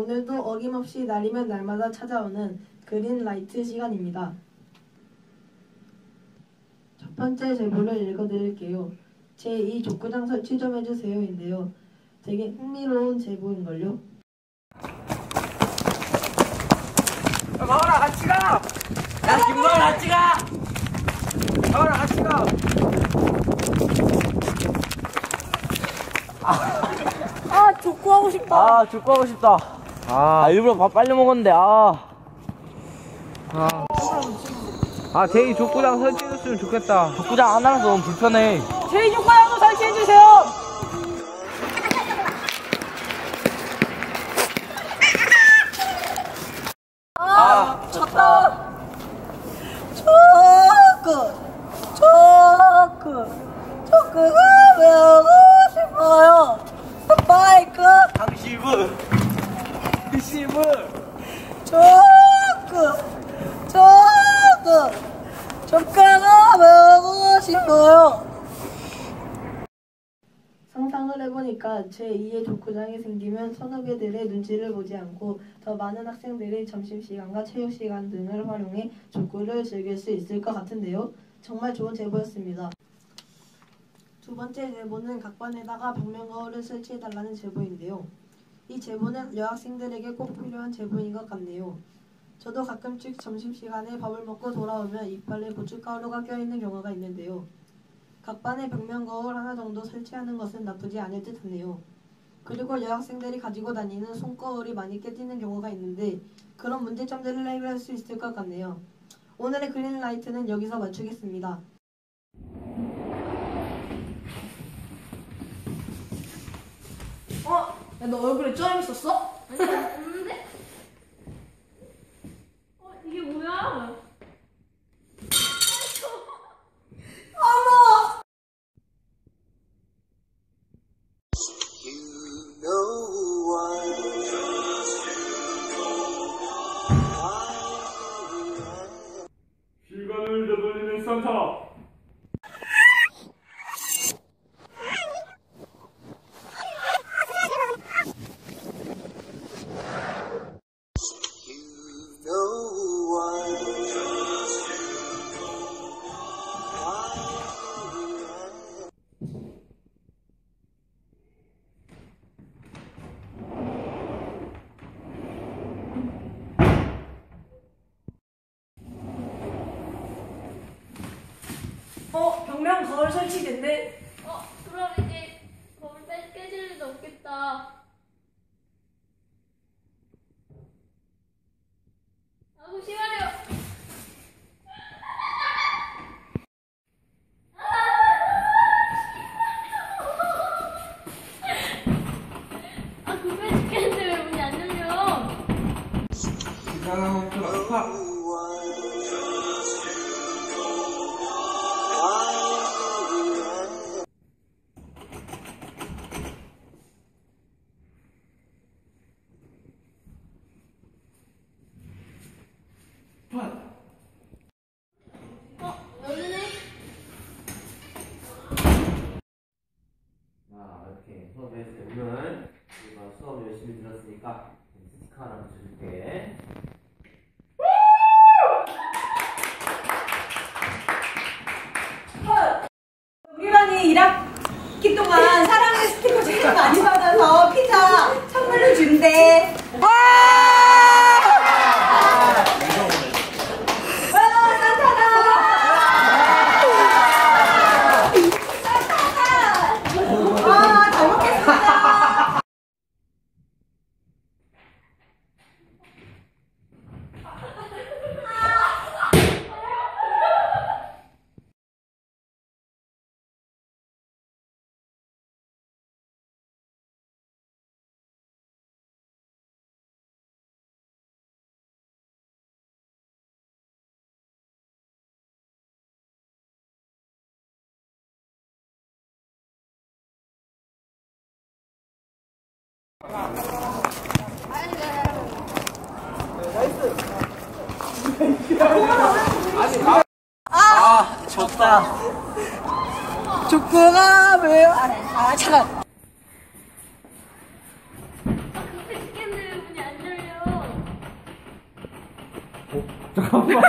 네, 오늘도 어김없이 날이면 날마다 찾아오는 그린 라이트 시간입니다. 첫 번째 제보를 읽어드릴게요. 제2 족구장 설치 좀 해주세요인데요. 되게 흥미로운 제보인걸요. 야, 마을아 같이 가! 야, 김마을 같이 가! 마을아 같이 가! 아 족구하고 싶다. 아, 축구하고 싶다. 아, 일부러 밥 빨리 먹었는데, 아. 아, 아 대희 족구장 설치해줬으면 좋겠다. 족구장 안 하라서 너무 불편해. 제이 족구장도 설치해 주세요. 아, 졌다. 족구, 족구, 족구가 배우고 싶어요. 스파이크, 당시분! 리시브! 족구, 족구, 족구가 배우고 싶어요. 상상을 해보니까 제2의 족구장이 생기면 선후배들의 눈치를 보지 않고 더 많은 학생들이 점심시간과 체육시간 등을 활용해 족구를 즐길 수 있을 것 같은데요. 정말 좋은 제보였습니다. 두 번째 제보는 각반에다가 벽면 거울을 설치해달라는 제보인데요. 이 제보는 여학생들에게 꼭 필요한 제보인 것 같네요. 저도 가끔씩 점심시간에 밥을 먹고 돌아오면 이빨에 고춧가루가 껴있는 경우가 있는데요. 각 반에 벽면 거울 하나 정도 설치하는 것은 나쁘지 않을 듯 하네요. 그리고 여학생들이 가지고 다니는 손거울이 많이 깨지는 경우가 있는데 그런 문제점들을 해결할 수 있을 것 같네요. 오늘의 그린라이트는 여기서 마치겠습니다. 어? 야, 너 얼굴에 점 있었어? 아니 어? 벽면 거울 설치됐네. 어 그럼 이제 거울 빼 깨질 일도 없겠다. 아구 시간이요. 아 급해 죽겠는데 왜 문이 안 열려? 이상한. 어 스티커 하나 붙여줄게. 우리 반이 1학기 동안 사랑의 스티커 제일 많이 받아서 피자 선물로 준대. 와! 와, 아, 졌다. 족보가 왜, 아, 아, 잠깐. 어? 잠깐만.